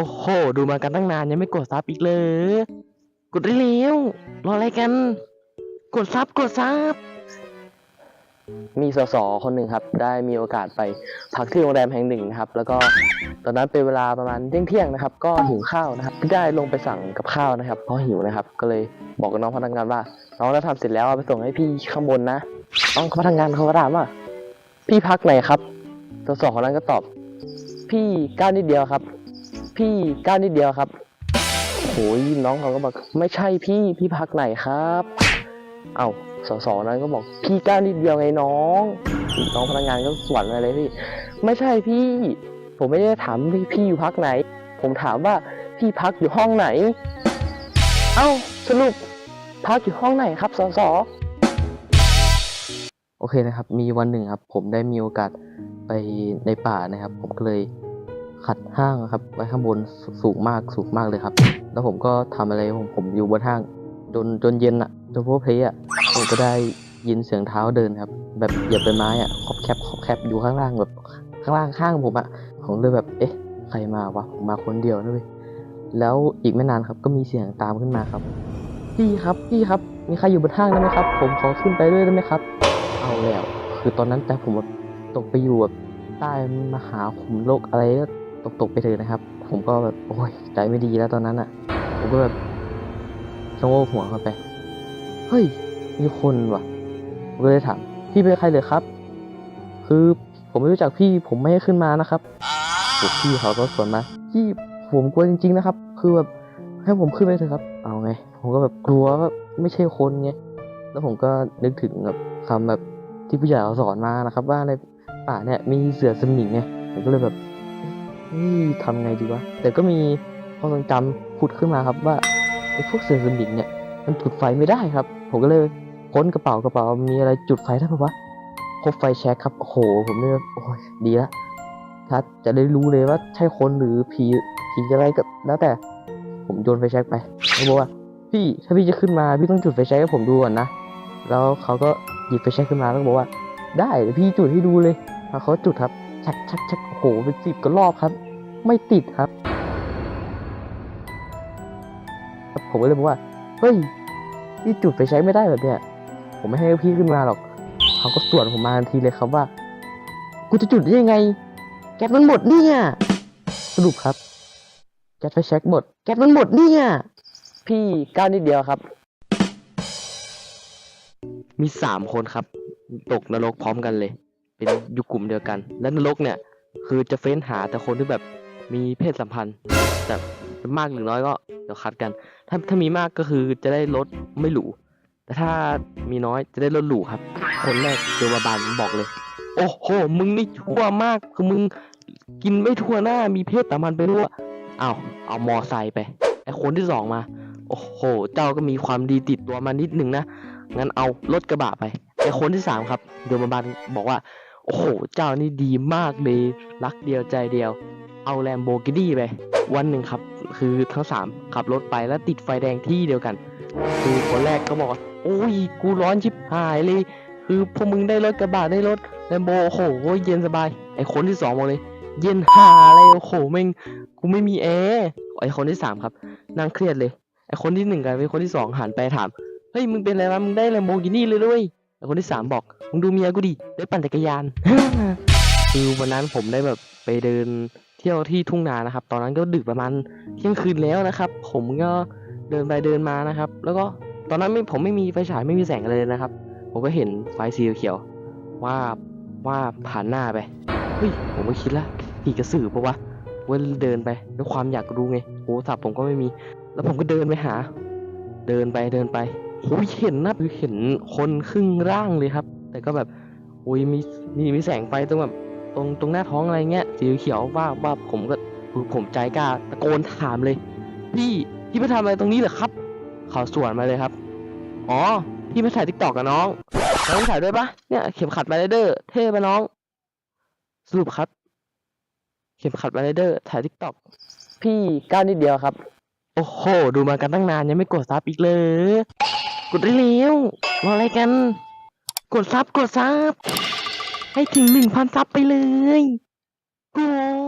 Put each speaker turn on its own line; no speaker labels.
โอ้โห ดูมากันตั้งนานยังไม่กดซับอีกเลย กดได้แล้วรออะไรกัน กดซับกดซับมีสสคนหนึ่งครับ ได้มีโอกาสไปพักที่โรงแรมแห่งหนึ่งนะครับ แล้วก็ตอนนั้นเป็นเวลาประมาณเที่ยงเที่ยงนะครับ ก็หิวข้าวนะครับได้ลงไปสั่งกับข้าวนะครับ เพราะหิวนะครับ ก็เลยบอกกับน้องพนักงานว่า น้องถ้าทำเสร็จแล้วเอาไปส่งให้พี่ข้างบนนะน้องพนักงานเขาก็ถามว่า พี่พักไหนครับสสคนนั้นก็ตอบ พี่ก้าวนิดเดียวครับ พี่ก้าวนิดเดียวครับโอ้ยน้องเขาก็บอกไม่ใช่พี่พี่พักไหนครับ เอ้าสสนั้นก็บอกพี่ก้าวนิดเดียวไงน้องน้องพนักงานก็สวนมาเลยพี่ไม่ใช่พี่ ผมไม่ได้ถามพี่พี่อยู่พักไหน ผมถามว่าพี่พักอยู่ห้องไหน เอ้าสรุปพักอยู่ห้องไหนครับสสโอเคนะครับ มีวันหนึ่งครับ ผมได้มีโอกาสไปในป่านะครับ ผมก็เลย ขัดห้างครับ ไว้ข้างบนสูงมากสูงมากเลยครับ แล้วผมก็ทำอะไรผมผมอยู่บนห้างจนจนเย็นอะจนพวกเพลอะผมก็ได้ยินเสียงเท้าเดินครับ แบบเหยียบใบไม้อะขอบแคบขอบแคบอยู่ข้างล่างแบบข้างล่างข้างผมอะผมเลยแบบเอ๊ะใครมาวะผมมาคนเดียวนะเว้ยแล้วอีกไม่นานครับก็มีเสียงตามขึ้นมาครับพี่ครับพี่ครับ มีใครอยู่บนห้างได้ไหมครับ ผมขอขึ้นไปด้วยได้ไหมครับ เอาแล้ว คือตอนนั้นแต่ผมแบบตกไปอยู่แบบใต้มหาขุมโลกอะไร ตกตกๆไปเลยนะครับ ผมก็แบบโอ้ยใจไม่ดีแล้วตอนนั้นอะผมก็แบบชะโงกหัวเข้าไป เฮ้ย มีคนว่ะผมก็เลยถามพี่เป็นใครเลยครับ คือผมไม่รู้จักพี่ผมไม่ให้ขึ้นมานะครับพี่เขาก็สวนมาพี่ผมกลัวจริง ๆ นะครับ คือแบบให้ผมขึ้นไปเถอะครับ เอาไง ผมก็แบบกลัวว่าไม่ใช่คนไงแล้วผมก็นึกถึงแบบคำแบบที่ผู้ใหญ่เขาสอนมานะครับ ว่าในป่าเนี่ยมีเสือสมิงไงผมก็เลยแบบ เฮ้ยทำไงดีวะ แต่ก็มีความทรงจำผุดขึ้นมาครับว่าไอ้พวกเสือสมิงเนี่ยมันจุดไฟไม่ได้ครับ ผมก็เลยค้นกระเป๋ากระเป๋ามีอะไรจุดไฟได้ปะวะพบไฟแช็กครับโอ้โห ผมเลยแบบโอ้ยดีละถ้าจะได้รู้เลยว่าใช่คนหรือผีผีอะไรก็แล้วแต่ผมโยนไฟแช็กไปเขาบอกว่าพี่ถ้าพี่จะขึ้นมาพี่ต้องจุดไฟแช็กให้ผมดูก่อนนะแล้วเขาก็หยิบไฟแช็กขึ้นมาแล้วบอกว่า ได้เดี๋ยวพี่จุดให้ดูเลยแล้วเขาจุดครับ ชักชักชักโอ้โหเป็นสิบก็รอบครับ ไม่ติดครับผมก็เลยบอกว่า เฮ้ยพี่จุดไฟแช็กไม่ได้แบบเนี้ย ผมไม่ให้พี่ขึ้นมาหรอก เขาก็สวนผมมาทันทีเลยครับว่า กูจะจุดได้ยังไง แก๊สมันหมดเนี่ยสรุปครับ แก๊สไฟแช็กหมด แก๊สมันหมดเนี่ย พี่ก้าวนิดเดียวครับ มีสามคนครับ ตกนรกพร้อมกันเลย เป็นอยู่กลุ่มเดียวกัน และนรกเนี่ยคือจะเฟ้นหาแต่คนที่แบบมีเพศสัมพันธ์ แต่มากหรือน้อยก็เดี๋ยวคัดกัน ถ้าถ้ามีมากก็คือจะได้ลดไม่หรูแต่ถ้ามีน้อยจะได้ลดหรูครับ คนแรกเจอบาบานบอกเลย โอ้โห มึงนี่ชั่วมากคือมึงกินไม่ทั่วหน้ามีเพศสัมพันธ์ไปทั่วเอาเอามอไซค์ไปไอคนที่สองมา โอ้โห เจ้าก็มีความดีติดตัวมานิดนึงนะงั้นเอารถกระบะไปไอคนที่สามครับโยมบาลบอกว่า โอ้โห เจ้านี่ดีมากเลย รักเดียวใจเดียว เอาแลมโบกินี่ไป วันหนึ่งครับ คือทั้งสามขับรถไปแล้วติดไฟแดงที่เดียวกัน คือคนแรกก็บอกว่าโอ้ย กูร้อนชิบหายเลย คือพวกมึงได้รถกระบะได้รถแลมโบโอ้โห เย็นสบาย ไอคนที่สองบอกเลย เย็นหาอะไรโอ้โหแม่งกูไม่มีแอร์ไอคนที่สามครับนั่งเครียดเลยไอคนที่หนึ่งกับไอคนที่สองหันไปถามเฮ้ยมึงเป็นอะไรวะมึงได้แลมโบกินี่เลยด้วย ไอคนที่สามบอกมึงดูเมียกูดิได้ปั่นจักรยาน คือวันนั้นผมได้แบบไปเดินเที่ยวที่ทุ่งนานะครับ ตอนนั้นก็ดึกประมาณเที่ยงคืนแล้วนะครับ ผมก็เดินไปเดินมานะครับ แล้วก็ตอนนั้นไม่ผมไม่มีไฟฉายไม่มีแสงอะไรเลยนะครับ ผมก็เห็นไฟสีเขียวๆว่าว่าผ่านหน้าไปเฮ้ยผมก็คิดละผีกระสือปะวะว่าเดินไปด้วยความอยากรู้ไงโหศัพท์ผมก็ไม่มี แล้วผมก็เดินไปหา เดินไปเดินไป โอ้ยเห็นนะคือเห็นคนครึ่งร่างเลยครับ แต่ก็แบบโอ้ยมีมีมีแสงไฟตรงแบบตรงตรงหน้าท้องอะไรเงี้ยสีเขียวว่าว่าผมก็คือผมใจกล้าตะโกนถามเลย พี่พี่มาทำอะไรตรงนี้เหรอครับเขาสวนมาเลยครับ อ๋อพี่มาถ่ายทิกตอกกับน้องน้องถ่ายด้วยปะเนี่ยเข็มขัดมาไรเดอร์เท่ปะน้อง สรุปครับ เข็มขัดมาไรเดอร์ถ่ายทิกตอกพี่ก้าวนิดเดียวครับ โอ้โห ดูมากันตั้งนานยังไม่กดซับอีกเลย กดได้แล้วรออะไรกัน กดซับกดซับให้ถึงหนึ่งพันซับไปเลยกด